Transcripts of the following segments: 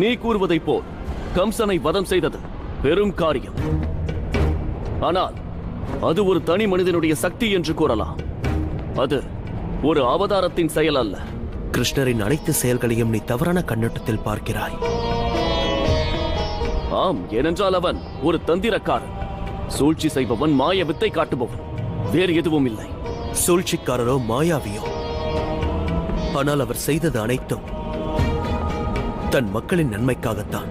நீ கூறுவதைப் போல் கம்சனை வதம் செய்தது பெரும் காரியம். ஆனால் அது ஒரு தனி மனிதனுடைய சக்தி என்று கூறலாம். அது ஒரு அவதாரத்தின் செயல் அல்ல. கிருஷ்ணரின் அனைத்து செயல்களையும் நீ தவறான கண்ணோட்டத்தில் பார்க்கிறாய். ஆம் ஏனென்றால் அவன் ஒரு தந்திரக்காரன். சூழ்ச்சி செய்பவன் மாய வித்தை காட்டுபவன். வேறு எதுவும் இல்லை. சூழ்ச்சிக்காரரோ மாயாவியோ. ஆனால் அவர் செய்தது அனைத்தும் தன் மக்களின் நன்மைக்காகத்தான்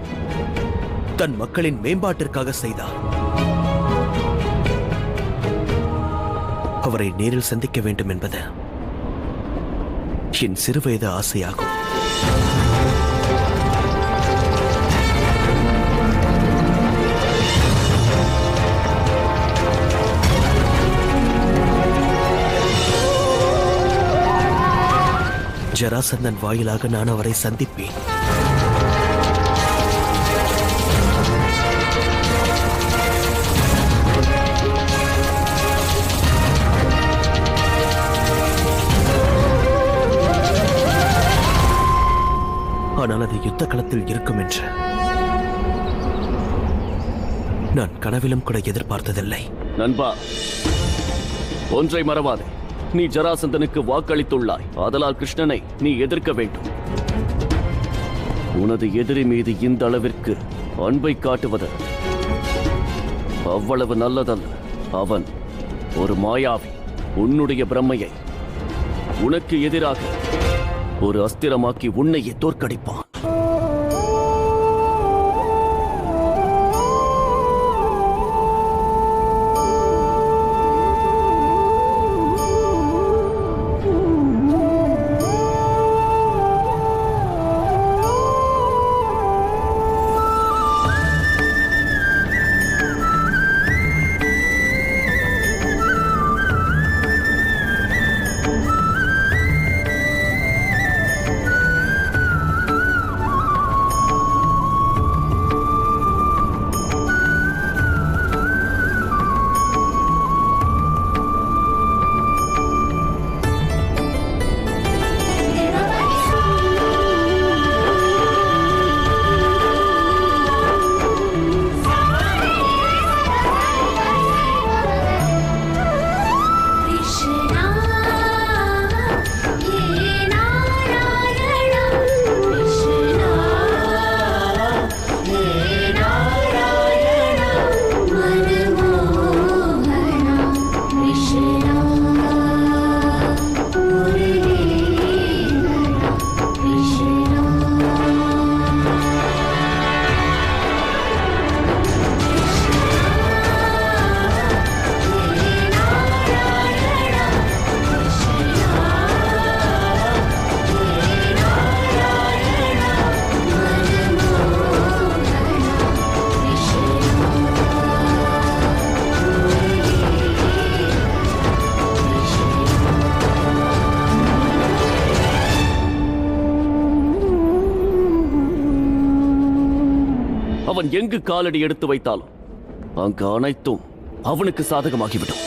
தன் மக்களின் மேம்பாட்டிற்காக செய்தார். அவரை நேரில் சந்திக்க வேண்டும் என்பது என் சிறுவயது ஆசையாகும். ஜராசந்தன் வாயிலாக நான் அவரை சந்திப்பேன். ஆனால் யுத்த களத்தில் இருக்கும் என்று நான் கனவிலும் கூட எதிர்பார்த்ததில்லை. நண்பா ஒன்றை மறவாதே. நீ ஜராசந்தனுக்கு வாக்களித்துள்ளாய். ஆதலால் கிருஷ்ணனை நீ எதிர்க்க வேண்டும். உனது எதிரி மீது இந்த அளவிற்கு அன்பை காட்டுவது அவ்வளவு நல்லதல்ல. அவன் ஒரு மாயாவி. உன்னுடைய பிரம்மையை உனக்கு எதிராக ஒரு அஸ்திரமாக்கி உன்னையே தோற்கடிப்பான். அவன் எங்கு காலடி எடுத்து வைத்தாலும் அங்கு அனைத்தும் அவனுக்கு சாதகமாகிவிடும்.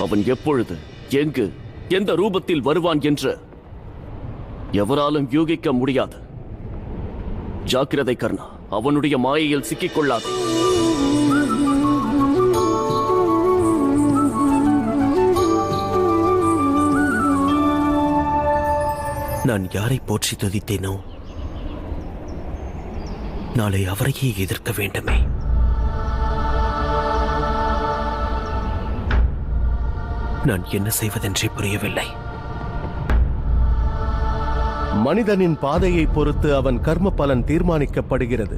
அவன் எப்பொழுது எங்கு எந்த ரூபத்தில் வருவான் என்று எவராலும் யூகிக்க முடியாது. ஜாக்கிரதை கர்ணா அவனுடைய மாயையில் சிக்கிக் கொள்ளாதே நான் யாரை போற்றி துதித்தேனோ நாளை அவரையே எதிர்க்க வேண்டுமே. நான் என்ன செய்வதென்றே புரியவில்லை. மனிதனின் பாதையை பொறுத்து அவன் கர்ம பலன் தீர்மானிக்கப்படுகிறது.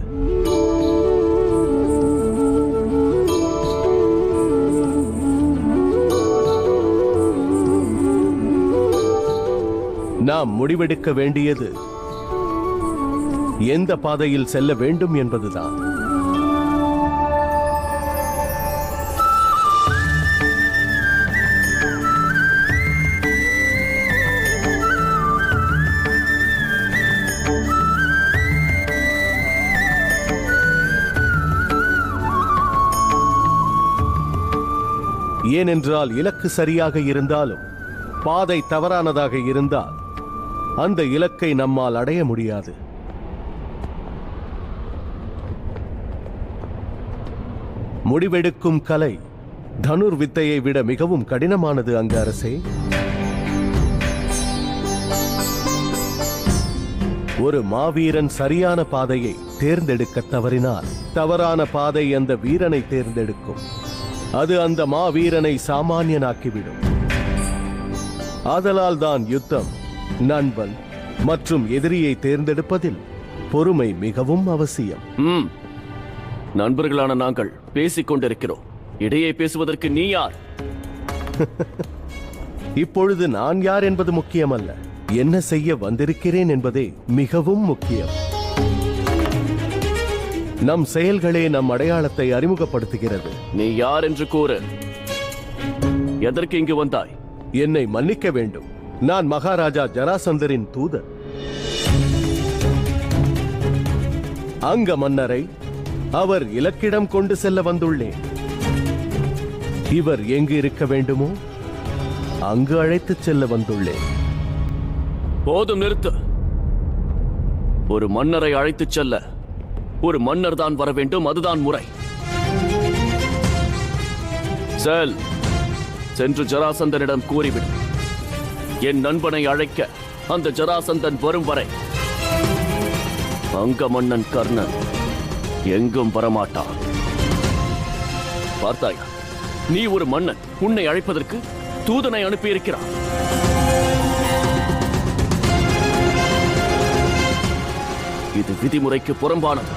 நாம் முடிவெடுக்க வேண்டியது எந்த பாதையில் செல்ல வேண்டும் என்பதுதான். ஏனென்றால் இலக்கு சரியாக இருந்தாலும் பாதை தவறானதாக இருந்தால் அந்த இலக்கை நம்மால் அடைய முடியாது. முடிவெடுக்கும் கலை தனுர் வித்தையை விட மிகவும் கடினமானது அங்கு அரசே. ஒரு மாவீரன் சரியான பாதையை தேர்ந்தெடுக்க தவறினால் தவறான பாதை அந்த வீரனை தேர்ந்தெடுக்கும். அது அந்த மாவீரனை சாமானியனாக்கிவிடும். ஆதலால் தான் யுத்தம் நண்பன் மற்றும் எதிரியை தேர்ந்தெடுப்பதில் பொறுமை மிகவும் அவசியம். நண்பர்களான நாங்கள் பேசிக் கொண்டிருக்கிறோம். இடையே பேசுவதற்கு நீ யார்? இப்பொழுது நான் யார் என்பது முக்கியமல்ல. என்ன செய்ய வந்திருக்கிறேன் என்பதே மிகவும் முக்கியம். நம் செயல்களே நம் அடையாளத்தை அறிமுகப்படுத்துகிறது. நீ யார் என்று கூறு. எதற்கு இங்கு வந்தாய்? என்னை மன்னிக்க வேண்டும். நான் மகாராஜா ஜராசந்தரின் தூதர். அங்க மன்னரை அவர் இலக்கிடம் கொண்டு செல்ல வந்துள்ளேன். இவர் எங்கு இருக்க வேண்டுமோ அங்கு அழைத்துச் செல்ல வந்துள்ளேன். போதும் நிறுத்து. ஒரு மன்னரை அழைத்துச் செல்ல. ஒரு மன்னர் தான் வர வேண்டும் அதுதான் முறை. செல் சென்று ஜராசந்தனிடம் கூறிவிடு. என் நண்பனை அழைக்க அந்த ஜராசந்தன் வரும் வரை அங்க மன்னன் கர்ணன் எங்கும் வரமாட்டான். பார்த்தாயா நீ ஒரு மன்னன் உன்னை அழைப்பதற்கு தூதனை அனுப்பியிருக்கிறான். இது விதிமுறைக்கு புறம்பானது.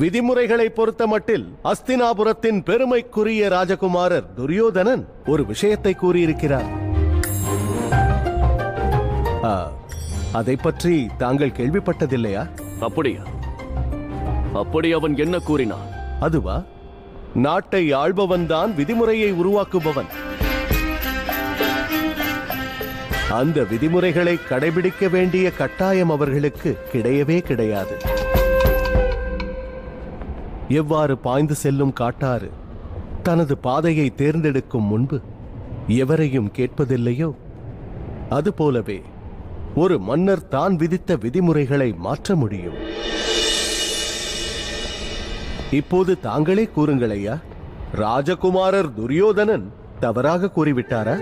விதிமுறைகளை பொறுத்த மட்டில் அஸ்தினாபுரத்தின் பெருமைக்குரிய ராஜகுமாரர் துரியோதனன் ஒரு விஷயத்தை கூறியிருக்கிறார். அதை பற்றி தாங்கள் கேள்விப்பட்டதில்லையா? அப்படியா? அப்படி அவன் என்ன கூறினான்? அதுவா? நாட்டை ஆள்பவன்தான் விதிமுறையை உருவாக்குபவன். அந்த விதிமுறைகளை கடைபிடிக்க வேண்டிய கட்டாயம் அவர்களுக்கு கிடையவே கிடையாது. எவ்வாறு பாய்ந்து செல்லும் காட்டாறு? தனது பாதையை தேர்ந்தெடுக்கும் முன்பு எவரையும் கேட்பதில்லையோ? அதுபோலவே ஒரு மன்னர் தான் விதித்த விதிமுறைகளை மாற்ற முடியும். இப்போது தாங்களே கூறுங்களையா ராஜகுமாரர் துரியோதனன் தவறாக கூறிவிட்டாரா?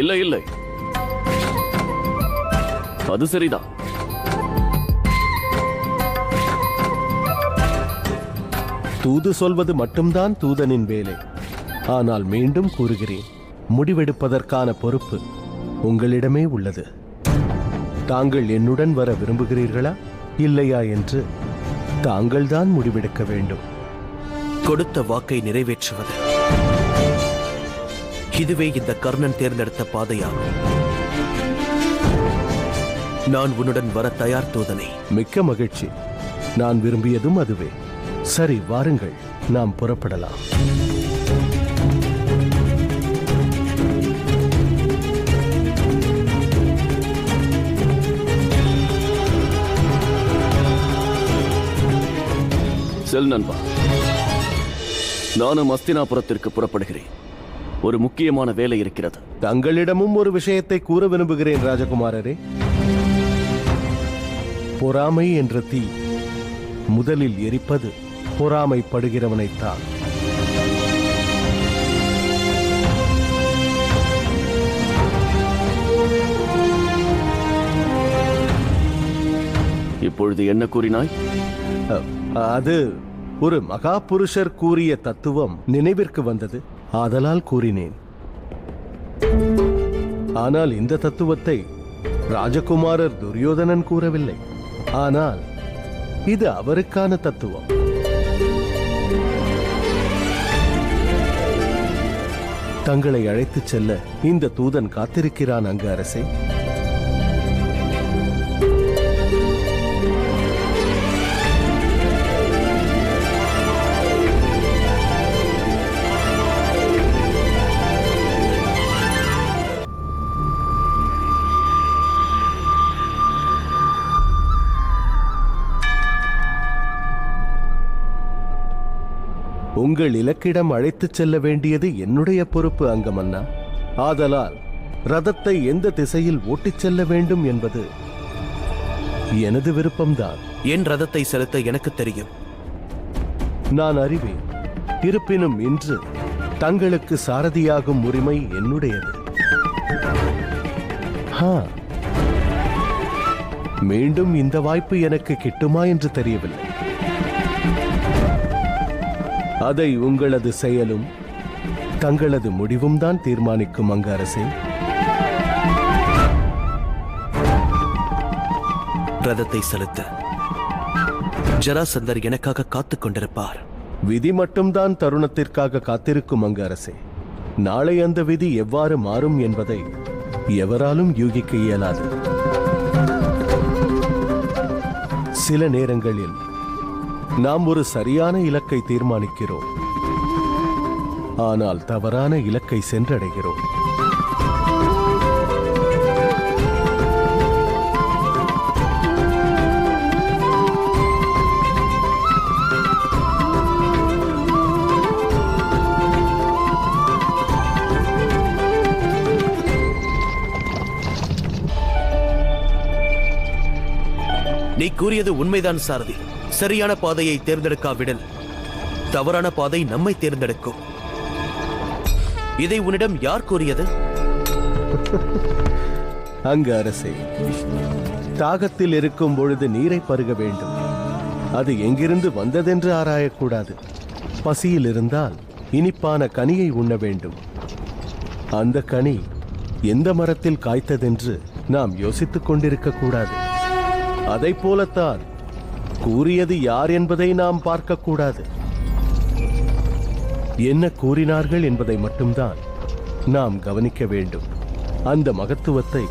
இல்லை இல்லை. அது சரிதான். தூது சொல்வது மட்டும்தான் தூதனின் வேலை. ஆனால் மீண்டும் கூறுகிறேன் முடிவெடுப்பதற்கான பொறுப்பு உங்களிடமே உள்ளது. தாங்கள் என்னுடன் வர விரும்புகிறீர்களா? இல்லையா என்று தாங்கள்தான் முடிவெடுக்க வேண்டும். கொடுத்த வாக்கை நிறைவேற்றுவது. இதுவே இந்த கர்ணன் தேர்ந்தெடுத்த பாதையாகும். நான் உன்னுடன் வர தயார் தூதனை. மிக்க மகிழ்ச்சி. நான் விரும்பியதும் அதுவே. சரி வாருங்கள். நாம் புறப்படலாம். செல் நண்பா. நானும் அஸ்தினாபுரத்திற்கு புறப்படுகிறேன். ஒரு முக்கியமான வேலை இருக்கிறது. தங்களிடமும் ஒரு விஷயத்தை கூற விரும்புகிறேன் ராஜகுமாரரே. பொறாமை என்ற தீ முதலில் எரிப்பது பொறாமைப்படுகிறவனைத்தான். இப்பொழுது என்ன கூறினாய்? அது ஒரு மகா புருஷர் கூறிய தத்துவம் நினைவிற்கு வந்தது. ஆதலால் கூறினேன். ஆனால் இந்த தத்துவத்தை ராஜகுமாரர் துரியோதனன் கூறவில்லை. ஆனால் இது அவருக்கான தத்துவம். தங்களை அழைத்துச் செல்ல இந்த தூதன் காத்திருக்கிறான் அங்கு அரசே. உங்கள் இலக்கிடம் அழைத்துச் செல்ல வேண்டியது என்னுடைய பொறுப்பு அங்கமன்னா. ஆதலால் ரதத்தை எந்த திசையில் ஓட்டிச் செல்ல வேண்டும் என்பது எனது விருப்பம்தான். என் ரதத்தை செலுத்த எனக்கு தெரியும். நான் அறிவேன். இருப்பினும் இன்று தங்களுக்கு சாரதியாகும் உரிமை என்னுடையது. மீண்டும் இந்த வாய்ப்பு எனக்கு கிட்டுமா என்று தெரியவில்லை. அதை உங்களது செயலும் தங்களது முடிவும் தான் தீர்மானிக்கும் அங்கரசே. ரதத்தை செலுத்த. ஜராசந்தர் எனக்காக காத்துக் கொண்டிருப்பார். விதி மட்டும்தான் தருணத்திற்காக காத்திருக்கும் அங்கு அரசே நாளை அந்த விதி எவ்வாறு மாறும் என்பதை எவராலும் யூகிக்க இயலாது. சில நேரங்களில் நாம் ஒரு சரியான இலக்கை தீர்மானிக்கிறோம். ஆனால் தவறான இலக்கை சென்றடைகிறோம். நீ கூறியது உண்மைதான் சாரதி. சரியான பாதையை தேர்ந்தெடுக்காவிடல் தவறான பாதை நம்மை தேர்ந்தெடுக்கும். இதை உன்னிடம் யார் கூறியது? அங்கு அரசே தாகத்தில் இருக்கும் பொழுது நீரை பருக வேண்டும். அது எங்கிருந்து வந்ததென்று ஆராயக்கூடாது. பசியில் இருந்தால் இனிப்பான கனியை உண்ண வேண்டும். அந்த கனி எந்த மரத்தில் காய்த்ததென்று நாம் யோசித்துக் கொண்டிருக்க கூடாது. அதைப் போலத்தான் கூறியது யார் என்பதை நாம் பார்க்கக்கூடாது. என்ன கூறினார்கள் என்பதை மட்டும்தான் நாம் கவனிக்க வேண்டும். அந்த மகத்துவத்தை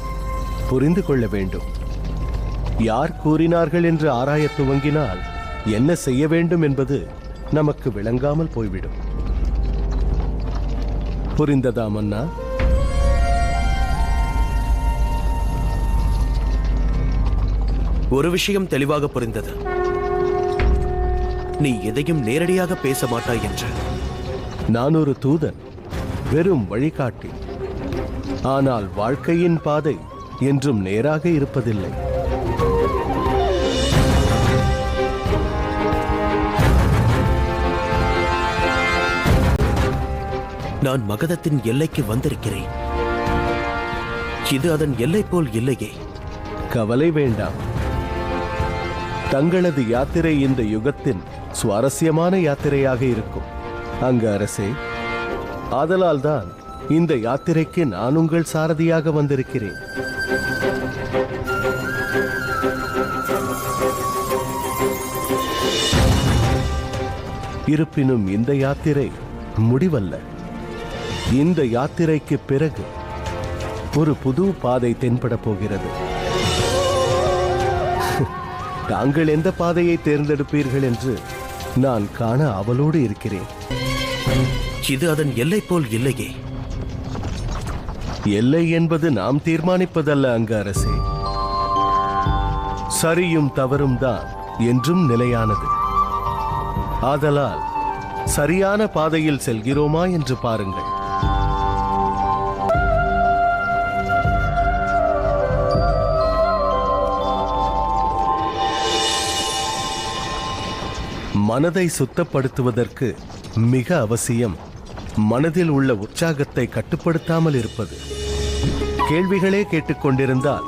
புரிந்து கொள்ள வேண்டும். யார் கூறினார்கள் என்று ஆராயத் துவங்கினால் என்ன செய்ய வேண்டும் என்பது நமக்கு விளங்காமல் போய்விடும். புரிந்ததா மன்னா? ஒரு விஷயம் தெளிவாக புரிந்தது. நீ எதையும் நேரடியாக பேச மாட்டாய் என்று. நான் ஒரு தூதன் வெறும் வழிகாட்டி. ஆனால் வாழ்க்கையின் பாதை என்றும் நேராக இருப்பதில்லை. நான் மகதத்தின் எல்லைக்கு வந்திருக்கிறேன். இது அதன் எல்லை போல் இல்லையே. கவலை வேண்டாம். தங்களது யாத்திரை இந்த யுகத்தின் சுவாரஸ்யமான யாத்திரையாக இருக்கும். அங்கு அரசே ஆதலால்தான் இந்த யாத்திரைக்கு நான் உங்கள் சாரதியாக வந்திருக்கிறேன். இருப்பினும் இந்த யாத்திரை முடிவல்ல. இந்த யாத்திரைக்கு பிறகு ஒரு புது பாதை தென்பட போகிறது. தாங்கள் எந்த பாதையை தேர்ந்தெடுப்பீர்கள் என்று நான் காண அவளோடு இருக்கிறேன். இது அதன் எல்லை போல் இல்லையே. எல்லை என்பது நாம் தீர்மானிப்பதல்ல அங்கு அரசே சரியும் தவறும் தான் என்றும் நிலையானது. ஆதலால் சரியான பாதையில் செல்கிறோமா என்று பாருங்கள். மனதை சுத்தப்படுத்துவதற்கு மிக அவசியம். மனதில் உள்ள உற்சாகத்தை கட்டுப்படுத்தாமல் இருப்பது. கேள்விகளே கேட்டுக்கொண்டிருந்தால்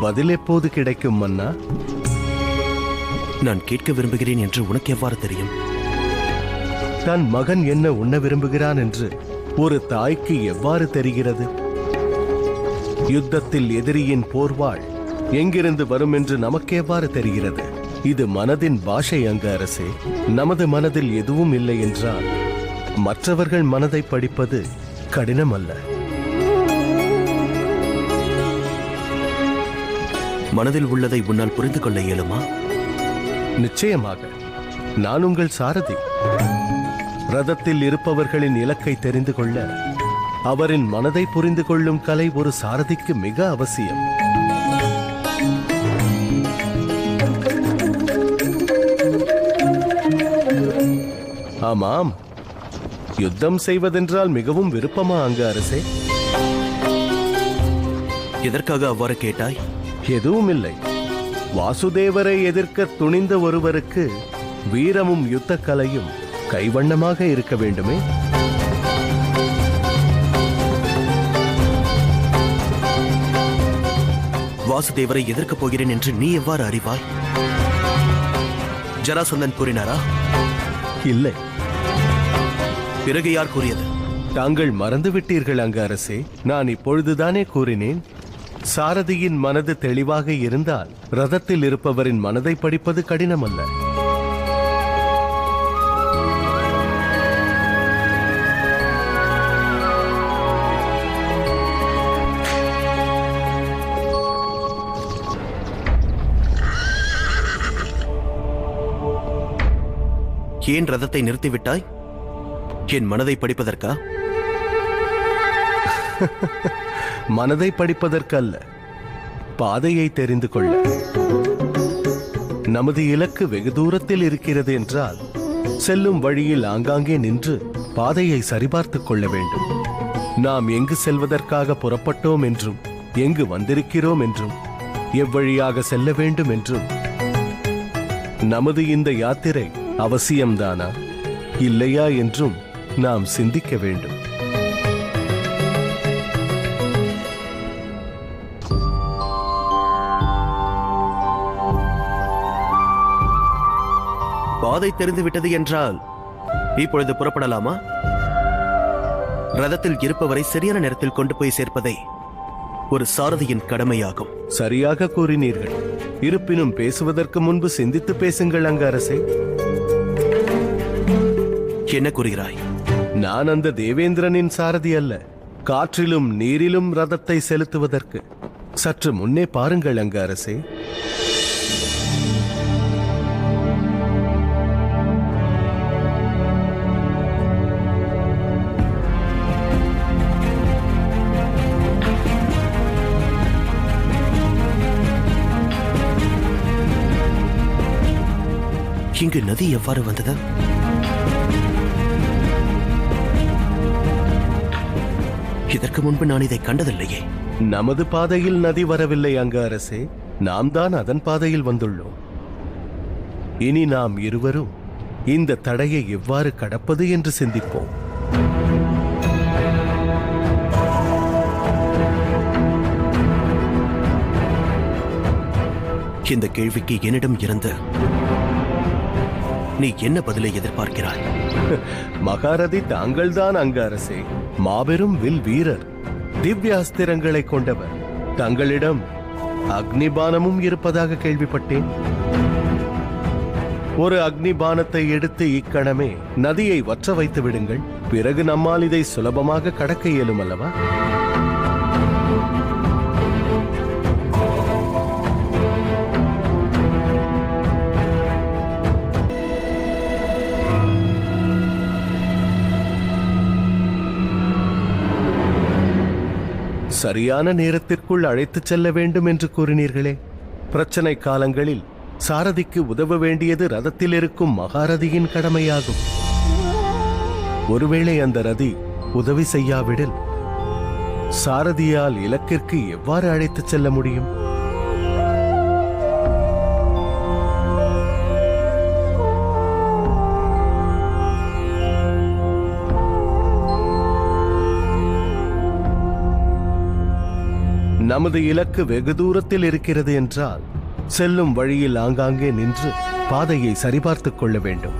பதில் எப்போது கிடைக்கும் மன்னா? நான் கேட்க விரும்புகிறேன் என்று உனக்கு எவ்வாறு தெரியும்? தன் மகன் என்ன உண்ண விரும்புகிறான் என்று ஒரு தாய்க்கு எவ்வாறு தெரிகிறது? யுத்தத்தில் எதிரியின் போர்வாள் எங்கிருந்து வரும் என்று நமக்கு எவ்வாறு தெரிகிறது? இது மனதின் பாஷை அங்கு அரசே. நமது மனதில் எதுவும் இல்லை என்றால் மற்றவர்கள் மனதை படிப்பது கடினம் அல்ல. மனதில் உள்ளதை உன்னால் புரிந்து கொள்ள இயலுமா? நிச்சயமாக. நான் உங்கள் சாரதி. ரதத்தில் இருப்பவர்களின் இலக்கை தெரிந்து கொள்ள அவரின் மனதை புரிந்து கொள்ளும் கலை ஒரு சாரதிக்கு மிக அவசியம். ஆமாம். யுத்தம் செய்வதென்றால் மிகவும் விருப்பமா அங்கு அரசே? எதற்காக அவ்வாறு கேட்டாய்? எதுவும் இல்லை வாசுதேவரை எதிர்க்க துணிந்த ஒருவருக்கு வீரமும் யுத்த கலையும் கைவண்ணமாக இருக்க வேண்டுமே? வாசுதேவரை எதிர்க்கப் போகிறேன் என்று நீ எவ்வாறு அறிவாய்? ஜராசந்தன் கூறினாரா? இல்லை. பிறகு யார் கூறியது. தாங்கள் மறந்துவிட்டீர்கள் அங்கு அரசே. நான் இப்பொழுதுதானே கூறினேன். சாரதியின் மனது தெளிவாக இருந்தால் ரதத்தில் இருப்பவரின் மனதை படிப்பது கடினமல்ல. ஏன் ரதத்தை நிறுத்திவிட்டாய்? என் மனதை படிப்பதற்கா? மனதை படிப்பதற்கல்ல. பாதையை தெரிந்து கொள்ள. நமது இலக்கு வெகு தூரத்தில் இருக்கிறது என்றால் செல்லும் வழியில் ஆங்காங்கே நின்று பாதையை சரிபார்த்துக் கொள்ள வேண்டும். நாம் எங்கு செல்வதற்காக புறப்பட்டோம் என்றும் எங்கு வந்திருக்கிறோம் என்றும் எவ்வழியாக செல்ல வேண்டும் என்றும். நமது இந்த யாத்திரை அவசியம்தானா? இல்லையா என்றும் நாம் சிந்திக்க வேண்டும். பாதை தெரிந்து விட்டது என்றால் இப்பொழுது புறப்படலாமா? ரதத்தில் இருப்பவரை சரியான நேரத்தில் கொண்டு போய் சேர்ப்பதை ஒரு சாரதியின் கடமையாகும். சரியாக கூறினீர்கள். இருப்பினும் பேசுவதற்கு முன்பு சிந்தித்து பேசுங்கள் அங்கு அரசே. என்ன கூறுகிறாய்? நான் அந்த தேவேந்திரனின் சாரதி அல்ல. காற்றிலும் நீரிலும் ரதத்தை செலுத்துவதற்கு. சற்று முன்னே பாருங்கள் அங்கு அரசே. இங்கு நதி எவ்வாறு வந்தது? இதற்கு முன்பு நான் இதை கண்டதில்லையே. நமது பாதையில் நதி வரவில்லை அங்கு அரசே. நாம் தான் அதன் பாதையில் வந்துள்ளோம். இனி நாம் இருவரும் இந்த தடையை எவ்வாறு கடப்பது என்று சிந்திப்போம். இந்த கேள்விக்கு என்னிடம் இருந்து நீ என்ன பதிலை எதிர்பார்க்கிறாய்? மகாரதி தாங்கள்தான் அங்கு அரசே. மாபெரும் வில் வீரர். திவ்யாஸ்திரங்களை கொண்டவர். தங்களிடம் அக்னிபானமும் இருப்பதாக கேள்விப்பட்டேன். ஒரு அக்னிபானத்தை எடுத்து இக்கணமே நதியை வற்ற வைத்து விடுங்கள். பிறகு நம்மால் இதை சுலபமாக கடக்க இயலும் அல்லவா? சரியான நேரத்திற்குள் அழைத்துச் செல்ல வேண்டும் என்று கூறினீர்களே. பிரச்சனை காலங்களில் சாரதிக்கு உதவ வேண்டியது ரதத்தில் இருக்கும் மகாரதியின் கடமையாகும். ஒருவேளை அந்த ரதி உதவி செய்யாவிடில் சாரதியால் இலக்கிற்கு எவ்வாறு அழைத்துச் செல்ல முடியும்? நமது இலக்கு வெகு தூரத்தில் இருக்கிறது என்றால் செல்லும் வழியில் ஆங்காங்கே நின்று பாதையை சரிபார்த்துக் கொள்ள வேண்டும்.